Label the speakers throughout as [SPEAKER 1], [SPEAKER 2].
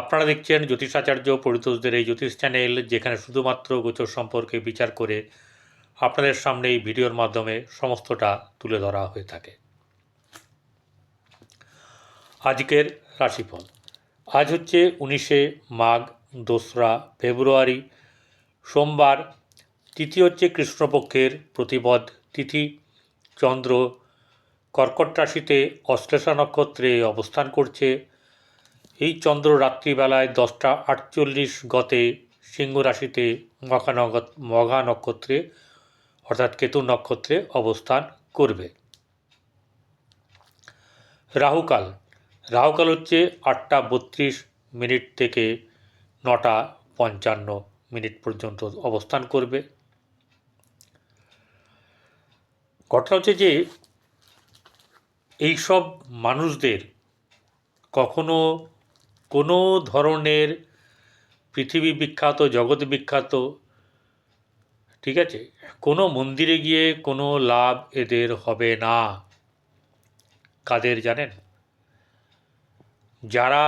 [SPEAKER 1] আপনারা দেখছেন জ্যোতিষাচার্য পরিতোষদের এই জ্যোতিষ চ্যানেল, যেখানে শুধুমাত্র গোচর সম্পর্কে বিচার করে আপনাদের সামনে এই ভিডিওর মাধ্যমে সমস্তটা তুলে ধরা হয়ে থাকে। আজকের রাশিফল। আজ হচ্ছে উনিশে মাঘ, দোসরা ফেব্রুয়ারি, সোমবার, তিথি হচ্ছে কৃষ্ণপক্ষের প্রতিপদ তিথি। চন্দ্র কর্কট রাশিতে অশ্লেষা নক্ষত্রে অবস্থান করছে। এই চন্দ্র রাত্রিবেলায় দশটা আটচল্লিশ গতে সিংহ রাশিতে মঘা মঘা নক্ষত্রে, অর্থাৎ কেতু নক্ষত্রে অবস্থান করবে। রাহুকাল। রাহুকাল হচ্ছে আটটা বত্রিশ মিনিট থেকে নটা পঞ্চান্ন মিনিট পর্যন্ত অবস্থান করবে। ঘটনা হচ্ছে যে, এইসব মানুষদের কখনো কোনো ধরনের পৃথিবী বিখ্যাত, জগৎ বিখ্যাত, ঠিক আছে? কোনো মন্দিরে গিয়ে কোনো লাভ এদের হবে না। কাদের জানেন? যারা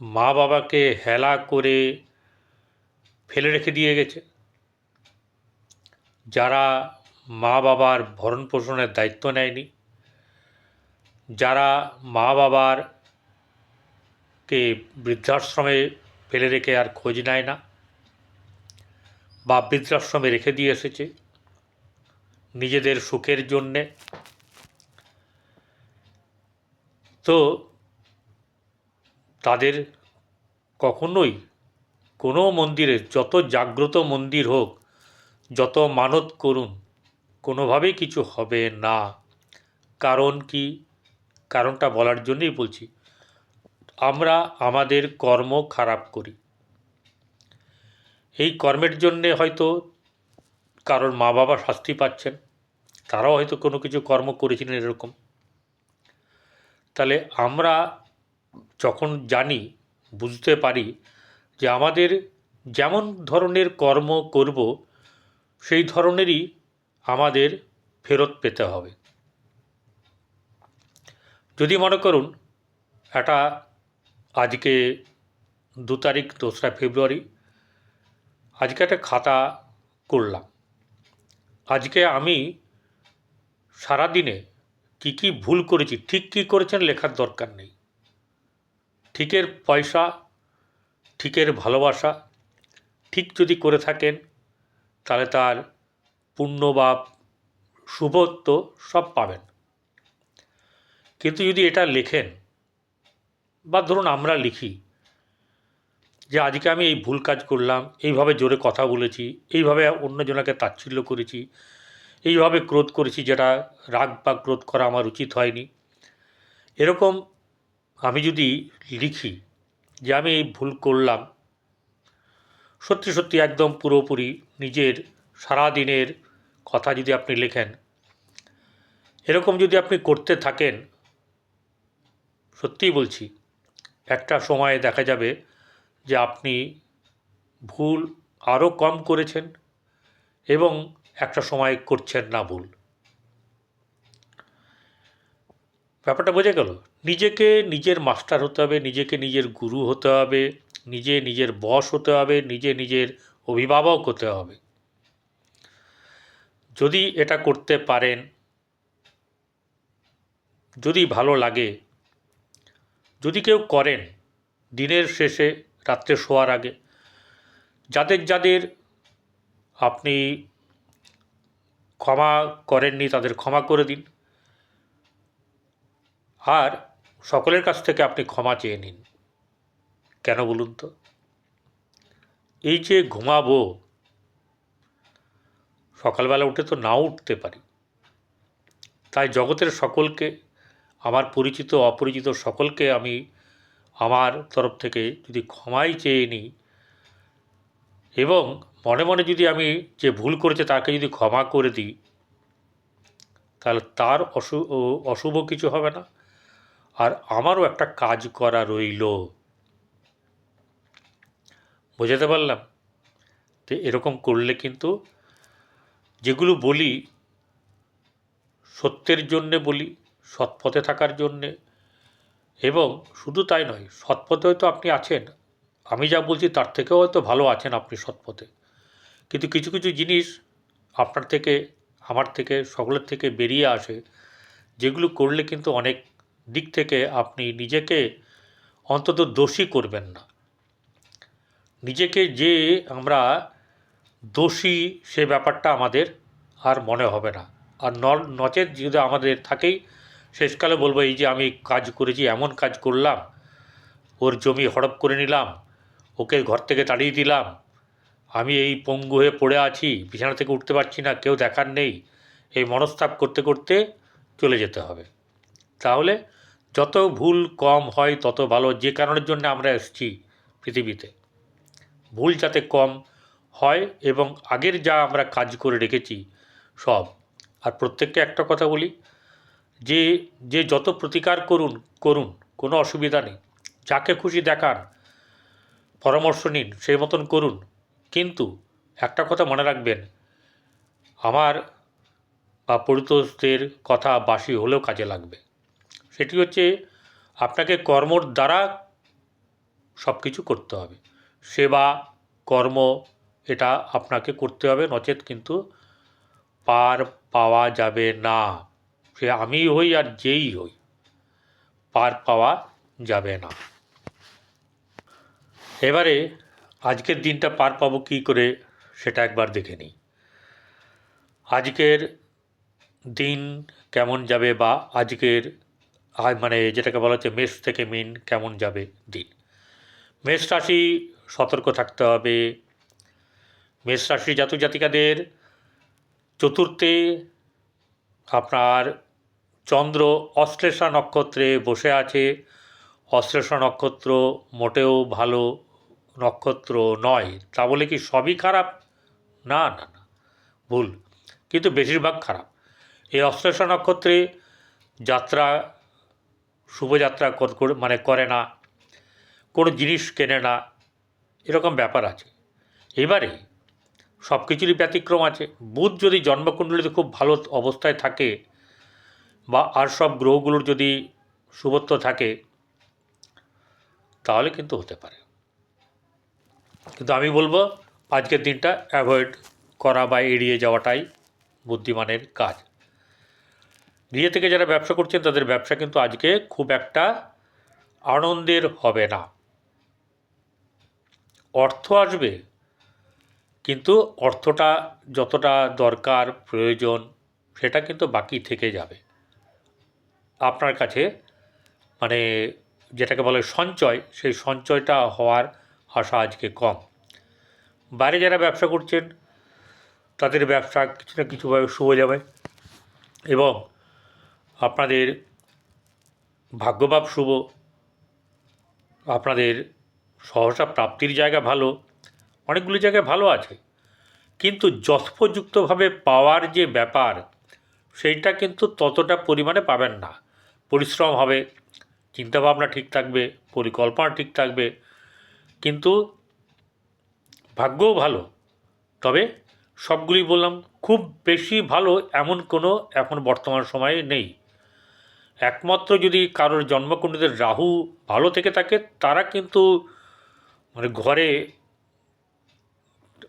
[SPEAKER 1] মা বাবাকে হেলা করে ফেলে রেখে দিয়ে গেছে, যারা মা বাবার ভরণ পোষণের দায়িত্ব নেয়নি, যারা মা বাবার কে বৃদ্ধাশ্রমে ফেলে রেখে আর খোঁজ নেয় না, বা বৃদ্ধাশ্রমে রেখে দিয়ে এসেছে নিজেদের সুখের জন্যে। তো তাদের কখনোই কোনো মন্দিরে যত জাগ্রত মন্দির হোক, যত মানত করুন, কোনোভাবেই কিছু হবে না। কারণ কি? কারণটা বলার জন্যই বলছি। আমরা আমাদের কর্ম খারাপ করি। এই কর্মের জন্যে হয়তো কারোর মা বাবা শাস্তি পাচ্ছেন, তারাও হয়তো কোনো কিছু কর্ম করেছিলেন এরকম। তাহলে আমরা যখন জানি, বুঝতে পারি যে আমাদের যেমন ধরনের কর্ম করব, সেই ধরনেরই আমাদের ফেরত পেতে হবে। যদি মনে করুন, একটা আজকে দু তারিখ দোসরা ফেব্রুয়ারি। আজকে একটা খাতা করলাম। আজকে আমি সারাদিনে কী কী ভুল করেছি, ঠিক কী করেছেন লেখার দরকার নেই। ঠিকের পয়সা, ঠিকের ভালোবাসা, ঠিক যদি করে থাকেন, তাহলে তার পুণ্য বা শুভত্ব সব পাবেন। কিন্তু যদি এটা লেখেন বা ধরুন আমরা লিখি যে আজকে আমি এই ভুল কাজ করলাম, এইভাবে জোরে কথা বলেছি, এইভাবে অন্যজনাকে তাচ্ছিল্য করেছি, এইভাবে ক্রোধ করেছি যেটা রাগ বা ক্রোধ করা আমার উচিত হয়নি। এরকম আমি যদি লিখি যে আমি এই ভুল করলাম, সত্যি সত্যি একদম পুরোপুরি নিজের সারাদিনের কথা যদি আপনি লেখেন, এরকম যদি আপনি করতে থাকেন, সত্যিই বলছি একটা সময়ে দেখা যাবে যে আপনি ভুল আরও কম করেছেন এবং একটা সময় করছেন না ভুল। ব্যাপারটা বোঝা গেল? নিজেকে নিজের মাস্টার হতে হবে, নিজেকে নিজের গুরু হতে হবে, নিজে নিজের বস হতে হবে, নিজে নিজের অভিভাবক হতে হবে। যদি এটা করতে পারেন, যদি ভালো লাগে যদি কেউ করেন, দিনের শেষে রাত্রে শোয়ার আগে, যাদের যাদের আপনি ক্ষমা করেননি তাদের ক্ষমা করে দিন। আর সকলের কাছ থেকে আপনি ক্ষমা চেয়ে নিন। কেন বলুন তো? এই যে ঘুমাবো, সকালবেলা উঠে তো নাও উঠতে পারি। তাই জগতের সকলকে আমার পরিচিত, অপরিচিত সকলকে আমি আমার তরফ থেকে যদি ক্ষমাই চেয়ে নিই এবং মনে মনে যদি আমি যে ভুল করেছে তাকে যদি ক্ষমা করে দিই, তাহলে তার অশু অশুভ কিছু হবে না। আর আমারও একটা কাজ করা রইল। বোঝাতে পারলাম? তো এরকম করলে কিন্তু যেগুলো বলি সত্যের জন্যে বলি সৎপথে থাকার জন্যে। এবং শুধু তাই নয়, সৎপথে হয়তো আপনি আছেন। আমি যা বলছি তার থেকেও হয়তো ভালো আছেন আপনি সৎপথে। কিন্তু কিছু কিছু জিনিস আপনার থেকে, আমার থেকে, সকলের থেকে বেরিয়ে আসে, যেগুলো করলে কিন্তু অনেক দিক থেকে আপনি নিজেকে অন্তত দোষী করবেন না। নিজেকে যে আমরা দোষী, সে ব্যাপারটা আমাদের আর মনে হবে না। আর নচেত যদি আমাদের থাকেই শেষকালে বলব, এই যে আমি কাজ করেছি, এমন কাজ করলাম, ওর জমি হড়প করে নিলাম, ওকে ঘর থেকে তাড়িয়ে দিলাম, আমি এই পঙ্গু হয়ে পড়ে আছি, বিছানা থেকে উঠতে পারছি না, কেউ দেখার নেই, এই মনস্তাপ করতে করতে চলে যেতে হবে। তাহলে যত ভুল কম হয়, তত ভালো, যে কারণের জন্য আমরা এসেছি পৃথিবীতে। ভুল যাতে কম হয় এবং আগের যা আমরা কাজ করে রেখেছি, সব। আর প্রত্যেককে একটা কথা বলি যে যে যত প্রতিকার করুন করুন, কোনো অসুবিধা নেই। যাকে খুশি দেখান, পরামর্শ নিন, সেই মতন করুন। কিন্তু একটা কথা মনে রাখবেন, আমার বা পরিতোষদের কথা বাসি হলেও কাজে লাগবে। সেটি হচ্ছে আপনাকে কর্মর দ্বারা সব কিছু করতে হবে। সেবা, কর্ম, এটা আপনাকে করতে হবে, নচেত কিন্তু পার পাওয়া যাবে না। সে আমি হই আর যেই হই, পার পাওয়া যাবে না। এবারে আজকের দিনটা পার পাবো কী করে সেটা একবার দেখে নিই। আজকের দিন কেমন যাবে বা আজকের, আজ মানে যেটাকে বলা হচ্ছে মেষ থেকে মিন কেমন যাবে দিন। মেষ রাশি সতর্ক থাকতে হবে। মেষ রাশি জাতক জাতিকাদের চতুর্থে আপনার চন্দ্র অশ্লেষা নক্ষত্রে বসে আছে। অশ্লেষা নক্ষত্র মোটেও ভালো নক্ষত্র নয়। তা বলে কি সবই খারাপ? না না না। ভুল। কিন্তু বেশিরভাগ খারাপ। এই অশ্লেষা নক্ষত্রে যাত্রা শুভযাত্রা মানে করে না। কোনো জিনিস কেনে না। এরকম ব্যাপার আছে। এবারে সব কিছুরই ব্যতিক্রম আছে। বুধ যদি জন্মকুণ্ডলিতে খুব ভালো অবস্থায় থাকে বা আর সব গ্রহগুলোর যদি শুভত্ব থাকে, তাহলে কিন্তু হতে পারে। কিন্তু আমি বলব, আজকের দিনটা অ্যাভয়েড করা বা এড়িয়ে যাওয়াটাই বুদ্ধিমানের কাজ। নিজে থেকে যারা ব্যবসা করছেন, তাদের ব্যবসা কিন্তু আজকে খুব একটা আনন্দের হবে না। অর্থ আসবে, কিন্তু অর্থটা যতটা দরকার, প্রয়োজন, সেটা কিন্তু বাকি থেকে যাবে। আপনার কাছে মানে যেটাকে বলে সঞ্চয়, সেই সঞ্চয়টা হওয়ার আশা আজকে কম। বাইরে যারা ব্যবসা করছেন, তাদের ব্যবসা কিছু না কিছুভাবে শুভ যাবে এবং আপনাদের ভাগ্যভাব শুভ, আপনাদের সহসা প্রাপ্তির জায়গা ভালো, অনেকগুলি জায়গায় ভালো আছে। কিন্তু যথোপযুক্তভাবে পাওয়ার যে ব্যাপার, সেইটা কিন্তু ততটা পরিমাণে পাবেন না। পরিশ্রম হবে, চিন্তাভাবনা ঠিক থাকবে, পরিকল্পনা ঠিক থাকবে। কিন্তু ভাগ্যও ভালো। তবে সবগুলি বললাম, খুব বেশি ভালো এমন কোনো এখন বর্তমান সময়ে নেই। একমাত্র যদি কারোর জন্মকুণ্ডলীতে রাহু ভালো থেকে থাকে, তারা কিন্তু মানে ঘরে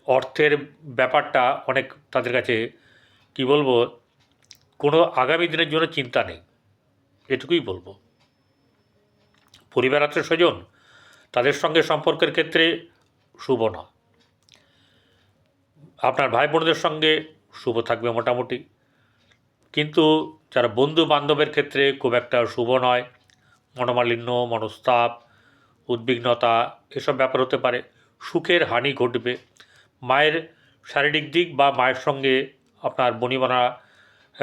[SPEAKER 1] অর্থের ব্যাপারটা অনেক তাদের কাছে, কি বলব, কোনো আগামী দিনের জন্য চিন্তা নেই। এটুকুই বলব। পরিবার আত্মীয় স্বজন, তাদের সঙ্গে সম্পর্কের ক্ষেত্রে শুভ না। আপনার ভাই বোনদের সঙ্গে শুভ থাকবে মোটামুটি। কিন্তু যারা বন্ধু বান্ধবের ক্ষেত্রে খুব একটা শুভ নয়, মনোমালিন্য, মনস্তাপ, উদ্বিগ্নতা, এসব ব্যাপার হতে পারে। সুখের হানি ঘটবে। মায়ের শারীরিক দিক বা মায়ের সঙ্গে আপনার বনিবনা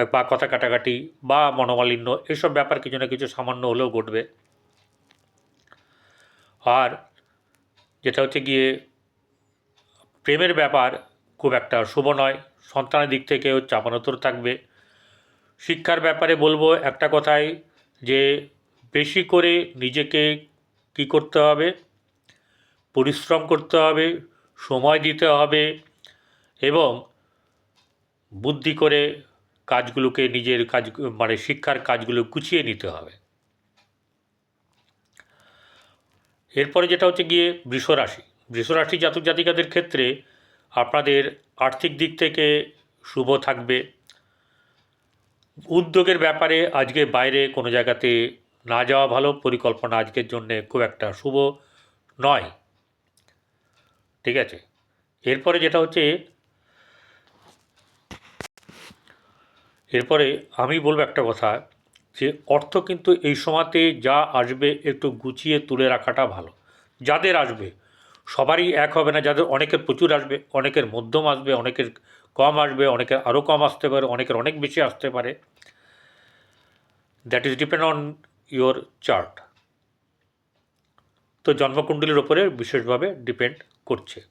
[SPEAKER 1] বা কথা কাটাকাটি বা মনোমালিন্য, এসব ব্যাপার কিছু না কিছু সামান্য হলেও ঘটবে। আর যেটা হচ্ছে গিয়ে, প্রেমের ব্যাপার খুব একটা শুভ নয়। সন্তানের দিক থেকেও চাপানোতর থাকবে। শিক্ষার ব্যাপারে বলব একটা কথাই, যে বেশি করে নিজেকে কী করতে হবে? পরিশ্রম করতে হবে, সময় দিতে হবে এবং বুদ্ধি করে কাজগুলোকে নিজের কাজ মানে শিক্ষার কাজগুলো গুছিয়ে নিতে হবে। এরপরে যেটা হচ্ছে গিয়ে বৃষরাশি। বৃষরাশি জাতক জাতিকাদের ক্ষেত্রে আপনাদের আর্থিক দিক থেকে শুভ থাকবে। উদ্যোগের ব্যাপারে আজকে বাইরে কোনো জায়গাতে না যাওয়া ভালো, পরিকল্পনা আজকের জন্য খুব একটা শুভ নয়। ঠিক আছে? এরপরে যেটা হচ্ছে এরপরে আমি বলব একটা কথা যে অর্থ কিন্তু এই সময়তে যা আসবে একটু গুছিয়ে তুলে রাখাটা ভালো। যাদের আসবে, সবারই এক হবে না, যাদের অনেকের প্রচুর আসবে, অনেকের মধ্যম আসবে, অনেকের কম আসবে, অনেকের আরও কম আসতে পারে, অনেকের অনেক বেশি আসতে পারে। That is depend on your chart তো জন্মকুণ্ডলীর ওপরে বিশেষভাবে ডিপেন্ড করছে।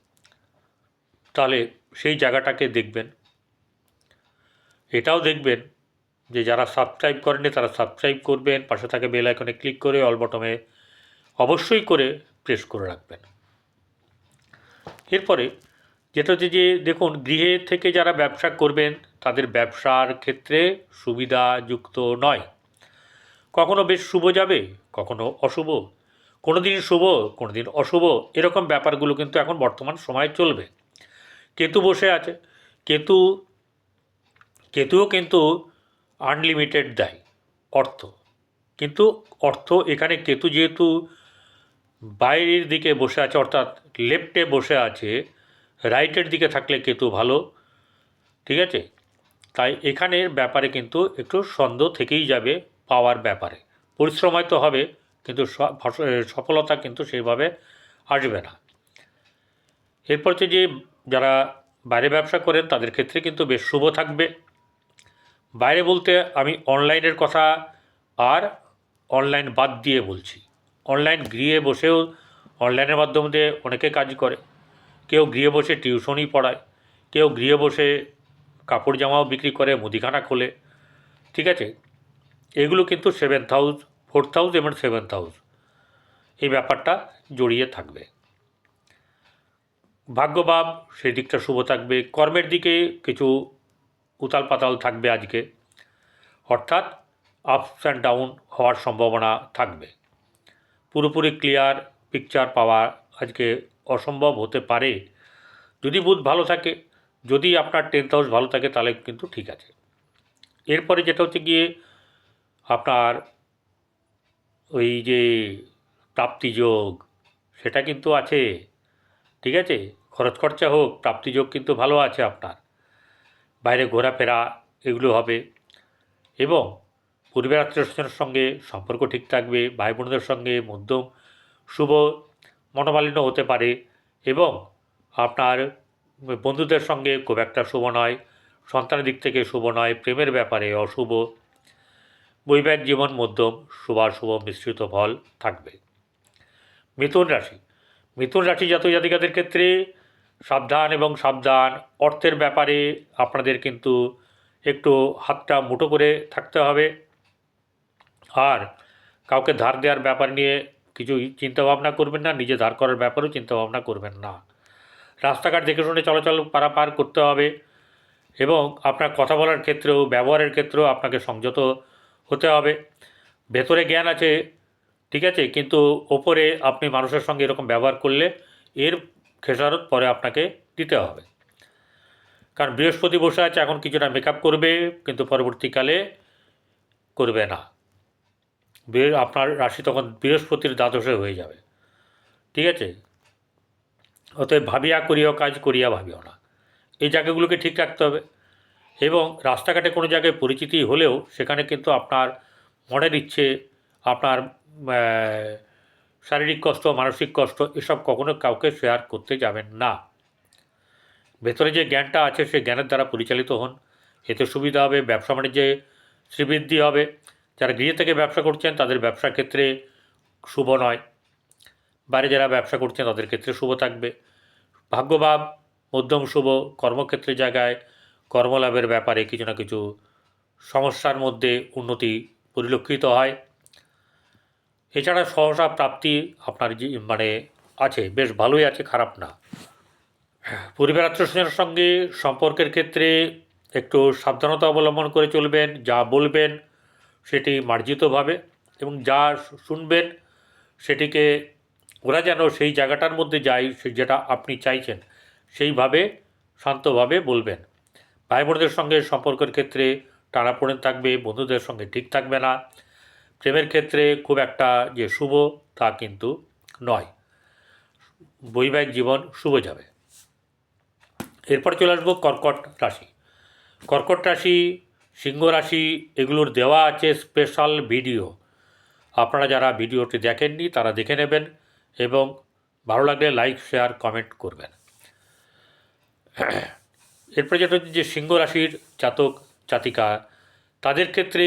[SPEAKER 1] তাহলে সেই জায়গাটাকে দেখবেন। এটাও দেখবেন যে যারা সাবস্ক্রাইব করেনি তারা সাবস্ক্রাইব করবেন, পাশে থাকে বেল আইকনে ক্লিক করে অল বটমে অবশ্যই করে প্রেস করে রাখবেন। এরপরে যেটা হচ্ছে যে, দেখুন, গৃহে থেকে যারা ব্যবসা করবেন, তাদের ব্যবসার ক্ষেত্রে সুবিধাযুক্ত নয়। কখনো বেশ শুভ যাবে, কখনো অশুভ। কোনো দিন শুভ কোনো দিন অশুভ, এরকম ব্যাপারগুলো কিন্তু এখন বর্তমান সময়ে চলবে। কেতু বসে আছে, কেতু কেতুও কিন্তু আনলিমিটেড দেয়, অর্থ। কিন্তু অর্থ এখানে কেতু যেহেতু বাইরের দিকে বসে আছে, অর্থাৎ লেফটে বসে আছে রাইটের দিকে থাকলে কেতু ভালো, ঠিক আছে? তাই এখানের ব্যাপারে কিন্তু একটু সন্দেহ থেকেই যাবে পাওয়ার ব্যাপারে। পরিশ্রম হয়তো হবে, কিন্তু সফলতা কিন্তু সেইভাবে আসবে না। এরপর যে, যারা বাইরে ব্যবসা করেন, তাদের ক্ষেত্রে কিন্তু বেশ শুভ থাকবে। বাইরে বলতে আমি অনলাইনের কথা আর অনলাইন বাদ দিয়ে বলছি। অনলাইন গৃহে বসেও অনলাইনের মাধ্যমে দিয়ে অনেকে কাজ করে। কেউ গৃহে বসে টিউশনই পড়ায়, কেউ গৃহে বসে কাপড় জামাও বিক্রি করে, মুদিখানা খোলে, ঠিক আছে? এগুলো কিন্তু সেভেন্থ হাউস ফোর্থ হাউস এবং সেভেন্থ হাউস এই ব্যাপারটা জড়িয়ে থাকবে। ভাগ্যভাব সেদিকটা শুভ থাকবে। কর্মের দিকে কিছু উতাল পাতাল থাকবে আজকে। অর্থাৎ আপস অ্যান্ড ডাউন হওয়ার সম্ভাবনা থাকবে। পুরোপুরি ক্লিয়ার পিকচার পাওয়া আজকে অসম্ভব হতে পারে। যদি বুধ ভালো থাকে, যদি আপনার টেন্থ হাউস ভালো থাকে, তাহলে কিন্তু ঠিক আছে। এরপরে যেটা হচ্ছে গিয়ে আপনার ওই যে প্রাপ্তিযোগ সেটা কিন্তু আছে। ঠিক আছে? খরচ খরচা হোক প্রাপ্তিযোগ কিন্তু ভালো আছে আপনার। বাইরে ঘোরাফেরা এগুলো হবে। এবং পরিবার আত্মীয় স্বজনের সঙ্গে সম্পর্ক ঠিক থাকবে ভাই বোনদের সঙ্গে মধ্যম, শুভ, মনোমালিন্য হতে পারে এবং আপনার বন্ধুদের সঙ্গে খুব একটা শুভ নয়, সন্তানের দিক থেকে শুভ নয়, প্রেমের ব্যাপারে অশুভ। বৈবাহিক জীবন মধ্যম শুভাশুভ মিশ্রিত ফল থাকবে। মিথুন রাশি। মিথুন রাশি জাতক জাতিকাদের ক্ষেত্রে সাবধান এবং সাবধান। অর্থের ব্যাপারে আপনাদের কিন্তু একটু হাতটা মুঠো করে থাকতে হবে। আর কাউকে ধার দেওয়ার ব্যাপার নিয়ে কিছু চিন্তাভাবনা করবেন না, নিজে ধার করার ব্যাপারেও চিন্তাভাবনা করবেন না। রাস্তাঘাট দেখে শুনে চলাচল পারাপার করতে হবে এবং আপনার কথা বলার ক্ষেত্রেও, ব্যবহারের ক্ষেত্রেও আপনাকে সংযত হতে হবে। ভেতরে জ্ঞান আছে, ঠিক আছে? কিন্তু ওপরে আপনি মানুষের সঙ্গে এরকম ব্যবহার করলে এর খেসারত পরে আপনাকে দিতে হবে। কারণ বৃহস্পতি বসে আছে, এখন কিছুটা মেকআপ করবে, কিন্তু পরবর্তীকালে করবে না। আপনার রাশি তখন বৃহস্পতির দ্বাদশে হয়ে যাবে। ঠিক আছে? অতএব ভাবিয়া করিও, কাজ করিয়া ভাবিও না। এই জায়গাগুলোকে ঠিক রাখতে হবে। এবং রাস্তাঘাটে কোনো জায়গায় পরিচিতি হলেও সেখানে কিন্তু আপনার মনের ইচ্ছে, আপনার শারীরিক কষ্ট, মানসিক কষ্ট, এসব কখনো কাউকে শেয়ার করতে যাবেন না। ভেতরে যে জ্ঞানটা আছে সেই জ্ঞানের দ্বারা পরিচালিত হন। এতে সুবিধা হবে, ব্যবসা বাণিজ্যে শ্রীবৃদ্ধি হবে। যারা গৃহে থেকে ব্যবসা করছেন, তাদের ব্যবসার ক্ষেত্রে শুভ নয়। বাইরে যারা ব্যবসা করছেন, তাদের ক্ষেত্রে শুভ থাকবে। ভাগ্যভাব, মধ্যম শুভ কর্মক্ষেত্রের জায়গায় কর্মলাভের ব্যাপারে কিছু না কিছু সমস্যার মধ্যে উন্নতি পরিলক্ষিত হয়। এছাড়া সহসা প্রাপ্তি আপনার মানে আছে, বেশ ভালোই আছে, খারাপ না। পরিবার আত্মীয়স্বজনের সঙ্গে সম্পর্কের ক্ষেত্রে একটু সাবধানতা অবলম্বন করে চলবেন, যা বলবেন সেটি মার্জিতভাবে এবং যা শুনবেন সেটিকে ওরা যেন সেই জায়গাটার মধ্যে যায় যেটা আপনি চাইছেন, সেইভাবে শান্তভাবে বলবেন। ভাই বোনদের সঙ্গে সম্পর্কের ক্ষেত্রে টানাপোড়েন থাকবে, বন্ধুদের সঙ্গে ঠিক থাকবে না প্রেমের ক্ষেত্রে খুব একটা যে শুভ তা কিন্তু নয়। বৈবাহিক জীবন শুভ যাবে। এরপর চলে আসব কর্কট রাশি। কর্কট রাশি, সিংহ রাশি, এগুলোর দেওয়া আছে স্পেশাল ভিডিও আপনারা যারা ভিডিওটি দেখেননি, তারা দেখে নেবেন এবং ভালো লাগলে লাইক শেয়ার কমেন্ট করবেন। এরপরে যেটা হচ্ছে যে সিংহ রাশির জাতক, জাতিকা, তাদের ক্ষেত্রে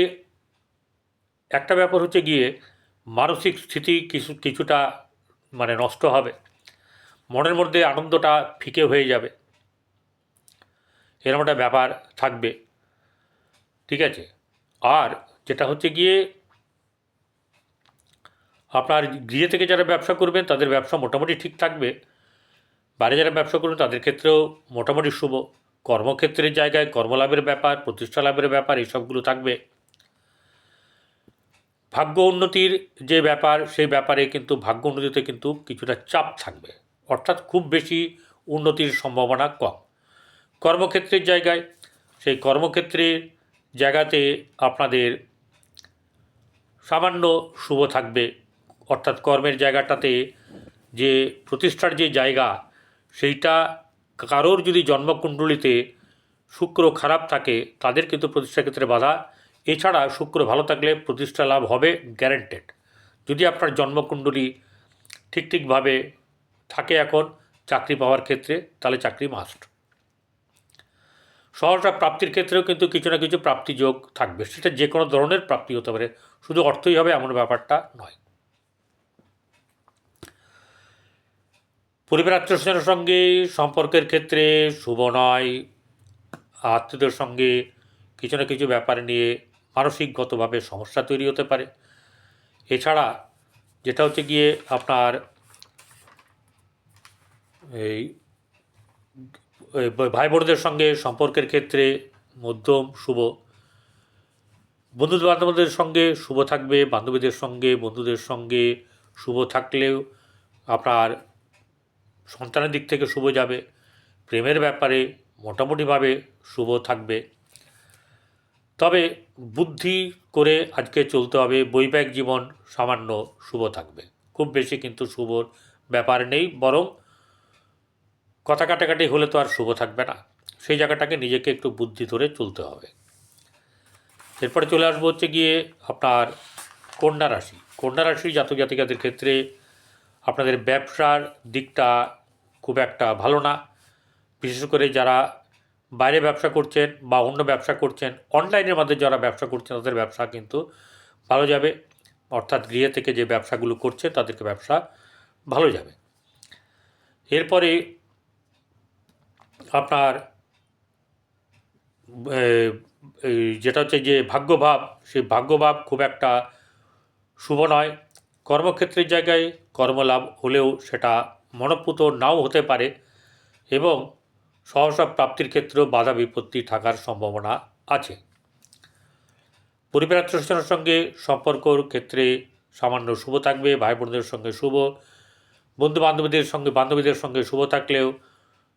[SPEAKER 1] একটা ব্যাপার হচ্ছে গিয়ে মানসিক স্থিতি কিছু, কিছুটা মানে নষ্ট হবে। মনের মধ্যে আনন্দটা ফিকে হয়ে যাবে। এরকম একটা ব্যাপার থাকবে। ঠিক আছে? আর যেটা হচ্ছে গিয়ে আপনার গৃহে থেকে যারা ব্যবসা করবেন, তাদের ব্যবসা মোটামুটি ঠিক থাকবে। বাইরে যারা ব্যবসা করবেন, তাদের ক্ষেত্রেও মোটামুটি শুভ। কর্মক্ষেত্রের জায়গায় কর্মলাভের ব্যাপার, প্রতিষ্ঠা লাভের ব্যাপার এইসবগুলো থাকবে। ভাগ্য উন্নতির যে ব্যাপার, সেই ব্যাপারে কিন্তু ভাগ্য উন্নতিতে কিন্তু কিছুটা চাপ থাকবে। অর্থাৎ খুব বেশি উন্নতির সম্ভাবনা কম। কর্মক্ষেত্রের জায়গায়, সেই কর্মক্ষেত্রের জায়গাতে আপনাদের সামান্য শুভ থাকবে। অর্থাৎ কর্মের জায়গাটাতে যে প্রতিষ্ঠার যে জায়গা, সেইটা কারোর যদি জন্মকুণ্ডলিতে শুক্র খারাপ থাকে, তাদের কিন্তু প্রতিষ্ঠা ক্ষেত্রে বাধা এছাড়া শুক্র ভালো থাকলে প্রতিষ্ঠা লাভ হবে গ্যারেন্টেড যদি আপনার জন্মকুণ্ডলী ঠিক ঠিকভাবে থাকে এখন, চাকরি পাওয়ার ক্ষেত্রে, তাহলে চাকরি মাস্ট সহসা প্রাপ্তির ক্ষেত্রেও কিন্তু কিছু না কিছু প্রাপ্তি যোগ থাকবে। সেটা যে কোনো ধরনের প্রাপ্তি হতে পারে। শুধু অর্থই হবে এমন ব্যাপারটা নয়। পরিবার আত্মীয়স্বজনের সঙ্গে সম্পর্কের ক্ষেত্রে শুভ নয়। আত্মীয়দের সঙ্গে কিছু না কিছু ব্যাপার নিয়ে মানসিকগতভাবে সমস্যা তৈরি হতে পারে। এছাড়া যেটা হচ্ছে গিয়ে আপনার এই ভাই বোনদের সঙ্গে সম্পর্কের ক্ষেত্রে মধ্যম, শুভ। বন্ধু বান্ধবদের সঙ্গে শুভ থাকবে, বান্ধবীদের সঙ্গে, বন্ধুদের সঙ্গে শুভ থাকলেও আপনার সন্তানের দিক থেকে শুভ যাবে। প্রেমের ব্যাপারে মোটামুটিভাবে শুভ থাকবে। তবে বুদ্ধি করে আজকে চলতে হবে, বৈবাহিক জীবন সামান্য শুভ থাকবে। খুব বেশি কিন্তু শুভর ব্যাপার নেই, বরং কথা কাটাকাটি হলে তো আর শুভ থাকবে না। সেই জায়গাটাকে নিজেকে একটু বুদ্ধি ধরে চলতে হবে। এরপরে চলে আসব হচ্ছে গিয়ে আপনার কন্যা রাশি। কন্যা রাশি জাতক জাতিকাদের ক্ষেত্রে আপনাদের ব্যবসার দিকটা খুব একটা ভালো না। বিশেষ করে যারা বাইরে ব্যবসা করছেন বা অন্য ব্যবসা করছেন, অনলাইনের মাধ্যমে যারা ব্যবসা করছেন তাদের ব্যবসা কিন্তু ভালো যাবে। অর্থাৎ গৃহে থেকে যে ব্যবসাগুলো করছে তাদেরকে ব্যবসা ভালো যাবে। এরপরে আপনার যেটা হচ্ছে যে ভাগ্যভাব, সেই ভাগ্যভাব খুব একটা শুভ নয়। কর্মক্ষেত্রের জায়গায় কর্মলাভ হলেও সেটা মনপুত নাও হতে পারে এবং সহসা প্রাপ্তির ক্ষেত্রেও বাধা বিপত্তি থাকার সম্ভাবনা আছে। পরিবার আত্মীয়স্বজনের সঙ্গে সম্পর্কর ক্ষেত্রে সামান্য শুভ থাকবে ভাই বোনদের সঙ্গে শুভ বন্ধু বান্ধবীদের সঙ্গে বান্ধবীদের সঙ্গে শুভ থাকলেও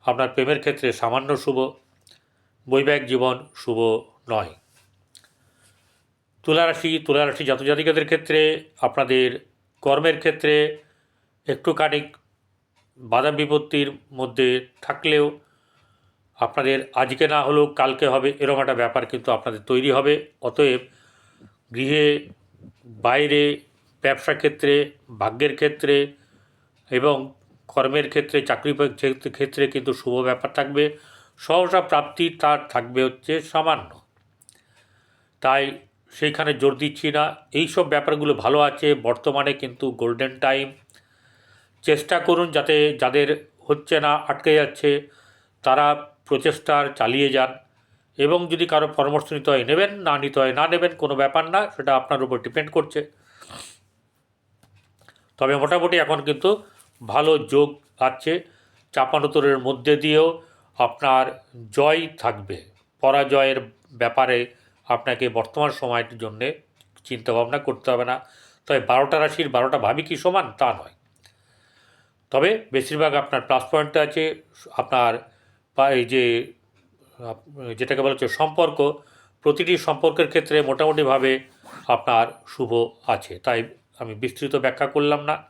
[SPEAKER 1] আপনার প্রেমের ক্ষেত্রে সামান্য শুভ, বৈবাহিক জীবন শুভ নয়। তুলারাশি তুলারাশি জাতজাতিকাদের ক্ষেত্রে, আপনাদের কর্মের ক্ষেত্রে একটুখানি বাধা বিপত্তির মধ্যে থাকলেও আপনাদের আজকে না হলেও কালকে হবে, এরকম একটা ব্যাপার কিন্তু আপনাদের তৈরি হবে। অতএব গৃহে, বাইরে, ব্যবসা ক্ষেত্রে, ভাগ্যের ক্ষেত্রে এবং কর্মের ক্ষেত্রে, চাকরি ক্ষেত্রে কিন্তু শুভ ব্যাপার থাকবে। সহসা প্রাপ্তি তার থাকবে হচ্ছে সামান্য। তাই সেইখানে জোর দিচ্ছি না। এই সব ব্যাপারগুলো ভালো আছে, বর্তমানে কিন্তু গোল্ডেন টাইম চেষ্টা করুন যাতে যাদের হচ্ছে না, আটকে যাচ্ছে, তারা প্রচেষ্টার চালিয়ে যান এবং যদি কারও পরামর্শ নিতে হয় নেবেন, না নিতে হয়, না নেবেন, কোনো ব্যাপার না, সেটা আপনার উপর ডিপেন্ড করছে। তবে মোটামুটি এখন কিন্তু ভালো যোগ আছে। চাপানোতরের মধ্যে দিয়েও আপনার জয় থাকবে। পরাজয়ের ব্যাপারে আপনাকে বর্তমান সময়ের জন্যে চিন্তাভাবনা করতে হবে না। তবে বারোটা রাশির বারোটা ভাবি কি সমান? তা নয়। তবে বেশিরভাগ আপনার প্লাস পয়েন্ট আছে, আপনার এই যে যেটাকে বলা হচ্ছে সম্পর্ক, প্রতিটি সম্পর্কের ক্ষেত্রে মোটামুটিভাবে আপনার শুভ আছে। তাই আমি বিস্তৃত ব্যাখ্যা করলাম না।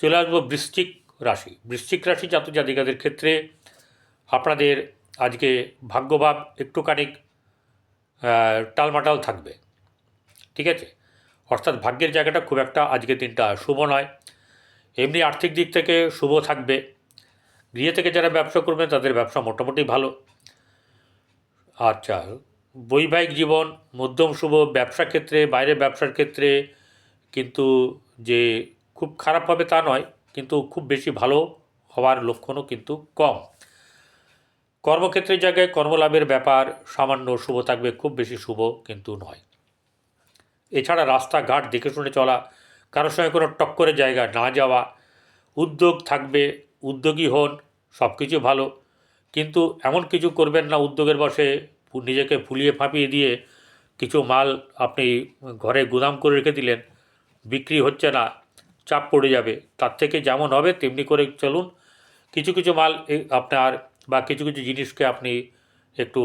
[SPEAKER 1] চলে আসব বৃশ্চিক রাশি। বৃশ্চিক রাশি জাতক জাতিকাদের ক্ষেত্রে আপনাদের আজকে ভাগ্যভাব একটুখানি টালমাটাল থাকবে। ঠিক আছে? অর্থাৎ ভাগ্যের জায়গাটা খুব একটা আজকের দিনটা শুভ নয়। এমনি আর্থিক দিক থেকে শুভ থাকবে। গৃহে থেকে যারা ব্যবসা করবেন, তাদের ব্যবসা মোটামুটি ভালো। আচ্ছা বৈবাহিক জীবন, মধ্যম, শুভ ব্যবসা ক্ষেত্রে, বাইরের ব্যবসার ক্ষেত্রে কিন্তু যে খুব খারাপ হবে তা নয়, কিন্তু খুব বেশি ভালো হওয়ার লক্ষণও কিন্তু কম। কর্মক্ষেত্রের জায়গায় কর্মলাভের ব্যাপার, সামান্য শুভ থাকবে, খুব বেশি শুভ কিন্তু নয়। এছাড়া রাস্তাঘাট দেখে শুনে চলা কারোর সঙ্গে কোনো টক্করের জায়গা না যাওয়া, উদ্যোগ থাকবে, উদ্যোগী হন সব কিছু ভালো। কিন্তু এমন কিছু করবেন না উদ্যোগের বসে নিজেকে ফুলিয়ে ফাঁপিয়ে দিয়ে কিছু মাল আপনি ঘরে গুদাম করে রেখে দিলেন, বিক্রি হচ্ছে না, চাপ পড়ে যাবে। তার থেকে যেমন হবে তেমনি করে চলুন। কিছু কিছু মাল আপনার বা কিছু কিছু জিনিসকে আপনি একটু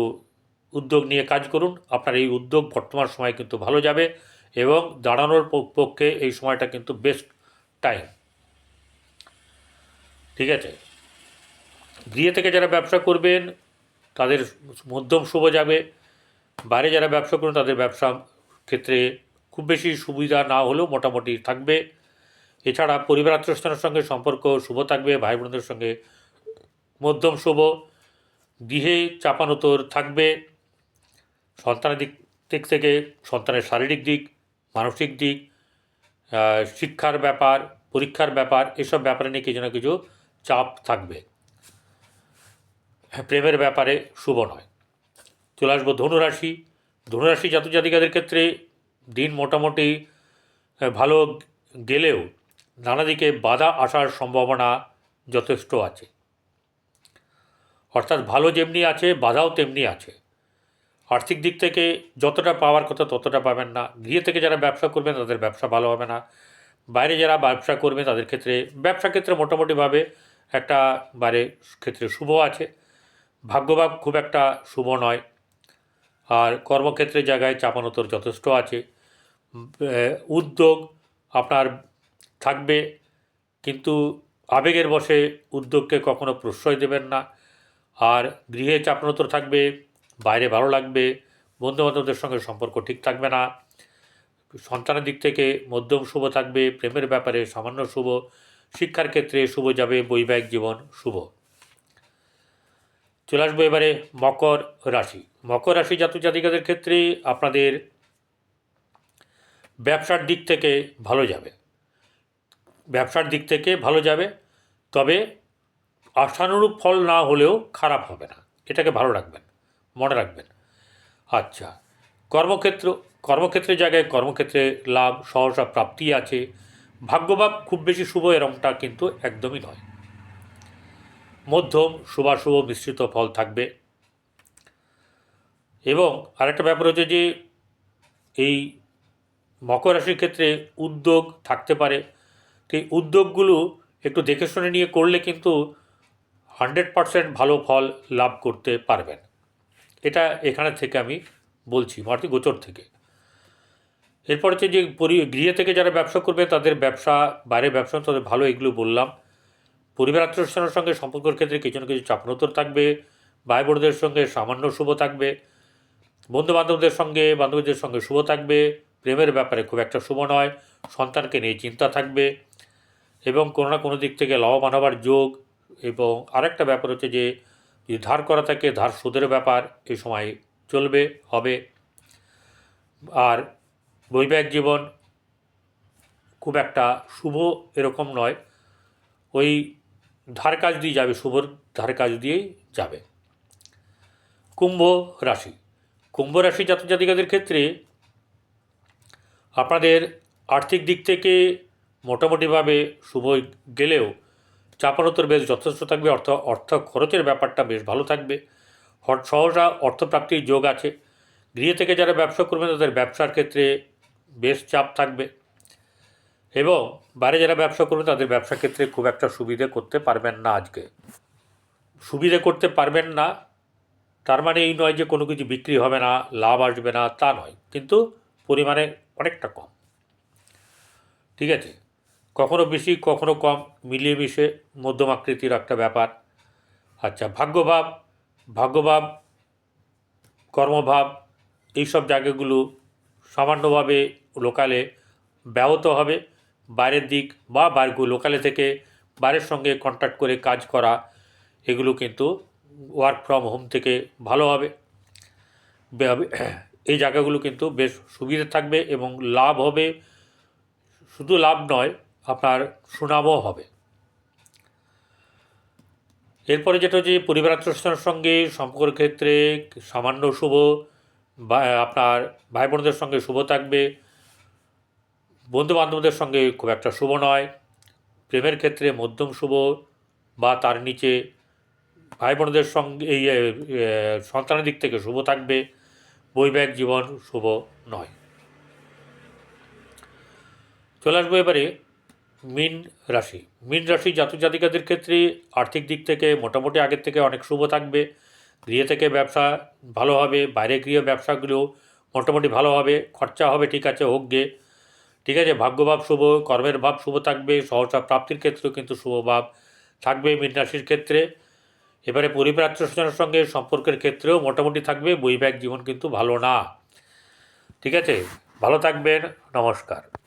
[SPEAKER 1] উদ্যোগ নিয়ে কাজ করুন। আপনার এই উদ্যোগ বর্তমান সময় কিন্তু ভালো যাবে এবং দাঁড়ানোর পক্ষে এই সময়টা কিন্তু বেস্ট টাইম ঠিক আছে? গৃহে থেকে যারা ব্যবসা করবেন, তাদের মধ্যম শুভ যাবে। বাইরে যারা ব্যবসা করুন তাদের ব্যবসা ক্ষেত্রে খুব বেশি সুবিধা না হলেও মোটামুটি থাকবে। এছাড়া পরিবার আত্মীয়স্থানের সঙ্গে সম্পর্ক শুভ থাকবে, ভাই বোনদের সঙ্গে মধ্যম শুভ। গৃহে চাপানোতর থাকবে। সন্তানের দিক দিক থেকে সন্তানের শারীরিক দিক, মানসিক দিক শিক্ষার ব্যাপার, পরীক্ষার ব্যাপার, এসব ব্যাপারে নিয়ে কিছু না কিছু চাপ থাকবে। প্রেমের ব্যাপারে শুভ নয়। চলে আসব ধনুরাশি। ধনুরাশি জাতক জাতিকাদের ক্ষেত্রে দিন মোটামুটি ভালো গেলেও নানা দিকে বাধা আসার সম্ভাবনা যথেষ্ট আছে। অর্থাৎ ভালো যেমনি আছে, বাধাও তেমনি আছে। আর্থিক দিক থেকে যতটা পাওয়ার কথা ততটা পাবেন না। গৃহে থেকে যারা ব্যবসা করবেন তাদের ব্যবসা ভালো হবে না। বাইরে যারা ব্যবসা করবেন তাদের ক্ষেত্রে, ব্যবসা ক্ষেত্রে মোটামুটিভাবে একটা বাইরে ক্ষেত্রে শুভ আছে। ভাগ্যভাব খুব একটা শুভ নয়। আর কর্মক্ষেত্রের জায়গায় চাপানোতর যথেষ্ট আছে। উদ্যোগ আপনার থাকবে, কিন্তু আবেগের বশে উদ্যোগকে কখনো প্রশ্রয় দেবেন না। আর গৃহে চাপানোতর থাকবে, বাইরে ভালো লাগবে, বন্ধুবান্ধবদের সঙ্গে সম্পর্ক ঠিক থাকবে না। সন্তানের দিক থেকে মধ্যম শুভ থাকবে, প্রেমের ব্যাপারে সামান্য শুভ, শিক্ষার ক্ষেত্রে শুভ যাবে, বৈবাহিক জীবন শুভ। চলে আসব এবারে মকর রাশি। মকর রাশি জাতক জাতিকাদের ক্ষেত্রে আপনাদের ব্যবসার দিক থেকে ভালো যাবে। ব্যবসার দিক থেকে ভালো যাবে, তবে আশানুরূপ ফল না হলেও খারাপ হবে না। এটাকে ভালো রাখবেন, মনে রাখবেন। আচ্ছা কর্মক্ষেত্র, কর্মক্ষেত্রের জায়গায় কর্মক্ষেত্রে লাভ, সহসা প্রাপ্তি আছে। ভাগ্যভাব খুব বেশি শুভ এরমটা কিন্তু একদমই নয়। মধ্যম শুভাশুভ মিশ্রিত ফল থাকবে। এবং আরেকটা ব্যাপার হচ্ছে যে, এই মকর রাশির ক্ষেত্রে উদ্যোগ থাকতে পারে। এই উদ্যোগগুলো একটু দেখে শুনে নিয়ে করলে কিন্তু হান্ড্রেড পারসেন্ট ভালো ফল লাভ করতে পারবেন। এটা এখানে থেকে আমি বলছি, মারুতি গোচর থেকে। এরপর হচ্ছে যে গৃহে থেকে যারা ব্যবসা করবে, তাদের ব্যবসা বাইরে ব্যবসা, তাদের ভালো এগুলো বললাম। পরিবার আত্মীয়স্থানের সঙ্গে সম্পর্কের ক্ষেত্রে কিছু না কিছু চাপনোতর থাকবে ভাই বোনদের সঙ্গে সামান্য শুভ থাকবে বন্ধু বান্ধবদের সঙ্গে, বান্ধবীদের সঙ্গে শুভ থাকবে, প্রেমের ব্যাপারে খুব একটা শুভ নয়, সন্তানকে নিয়ে চিন্তা থাকবে এবং কোনো না কোনো দিক থেকে লাভবান হবার যোগ এবং আরেকটা ব্যাপার হচ্ছে যে, যদি ধার করা থাকে, ধার সুদের ব্যাপার এই সময় চলবে, হবে। আর বৈবাহিক জীবন খুব একটা শুভ এরকম নয়। ওই ধার কাজ দিয়ে যাবে শুভর ধার কাজ দিয়েই যাবে। কুম্ভ রাশি। কুম্ভ রাশি জাতক জাতিকাদের ক্ষেত্রে আপনাদের আর্থিক দিক থেকে মোটামুটিভাবে শুভ গেলেও চাপানোত্তর বেশ যথেষ্ট থাকবে, অর্থ অর্থ খরচের ব্যাপারটা বেশ ভালো থাকবে। সহসা অর্থপ্রাপ্তির যোগ আছে। গৃহে থেকে যারা ব্যবসা করবেন, তাদের ব্যবসার ক্ষেত্রে বেশ চাপ থাকবে। এবং বাইরে যারা ব্যবসা করবেন তাদের ব্যবসা ক্ষেত্রে খুব একটা সুবিধে করতে পারবেন না আজকে। সুবিধে করতে পারবেন না, তার মানে এই নয় যে কোনো কিছু বিক্রি হবে না, লাভ আসবে না, তা নয়। কিন্তু পরিমাণে অনেকটা কম। ঠিক আছে? কখনো বেশি, কখনো কম, মিলিয়ে মিশে মধ্যম আকৃতির একটা ব্যাপার। আচ্ছা ভাগ্যভাব ভাগ্যভাব, কর্মভাব, এইসব জায়গাগুলো সামান্যভাবে লোকালে ব্যাহত হবে। বাইরের দিক বা বাইরে লোকালে থেকে বাইরের সঙ্গে কন্ট্যাক্ট করে কাজ করা, এগুলো কিন্তু ওয়ার্ক ফ্রম হোম থেকে ভালো হবে। এই জায়গাগুলো কিন্তু বেশ সুবিধা থাকবে এবং লাভ হবে। শুধু লাভ নয়, আপনার সুনামও হবে। এরপরে যেটা হচ্ছে পরিবার আত্মীয়স্বজনের সঙ্গে সম্পর্কের ক্ষেত্রে সামান্য শুভ বা, আপনার ভাই বোনদের সঙ্গে শুভ থাকবে। বন্ধু বান্ধবদের সঙ্গে খুব একটা শুভ নয়। প্রেমের ক্ষেত্রে মধ্যম শুভ বা তার নিচে ভাই বোনদের সঙ্গে এই সন্তানের দিক থেকে শুভ থাকবে। বৈবাহিক জীবন শুভ নয়। চলে আসব এবারে মীন রাশি। মীন রাশি জাতক জাতিকাদের ক্ষেত্রে আর্থিক দিক থেকে মোটামুটি আগের থেকে অনেক শুভ থাকবে। গৃহ থেকে ব্যবসা ভালো হবে, বাইরে গৃহ ব্যবসাগুলো মোটামুটি ভালো হবে, খরচা হবে, ঠিক আছে, হোক গে। ঠিক আছে? ভাগ্যভাব শুভ, কর্মের ভাব শুভ থাকবে, সহসা প্রাপ্তির ক্ষেত্রেও কিন্তু শুভ ভাব থাকবে মীনরাশির ক্ষেত্রে। এবারে পরিবার আত্মীয়স্বজনের সঙ্গে সম্পর্কের ক্ষেত্রেও মোটামুটি থাকবে, বৈবাহিক জীবন কিন্তু ভালো না। ঠিক আছে? ভালো থাকবেন, নমস্কার।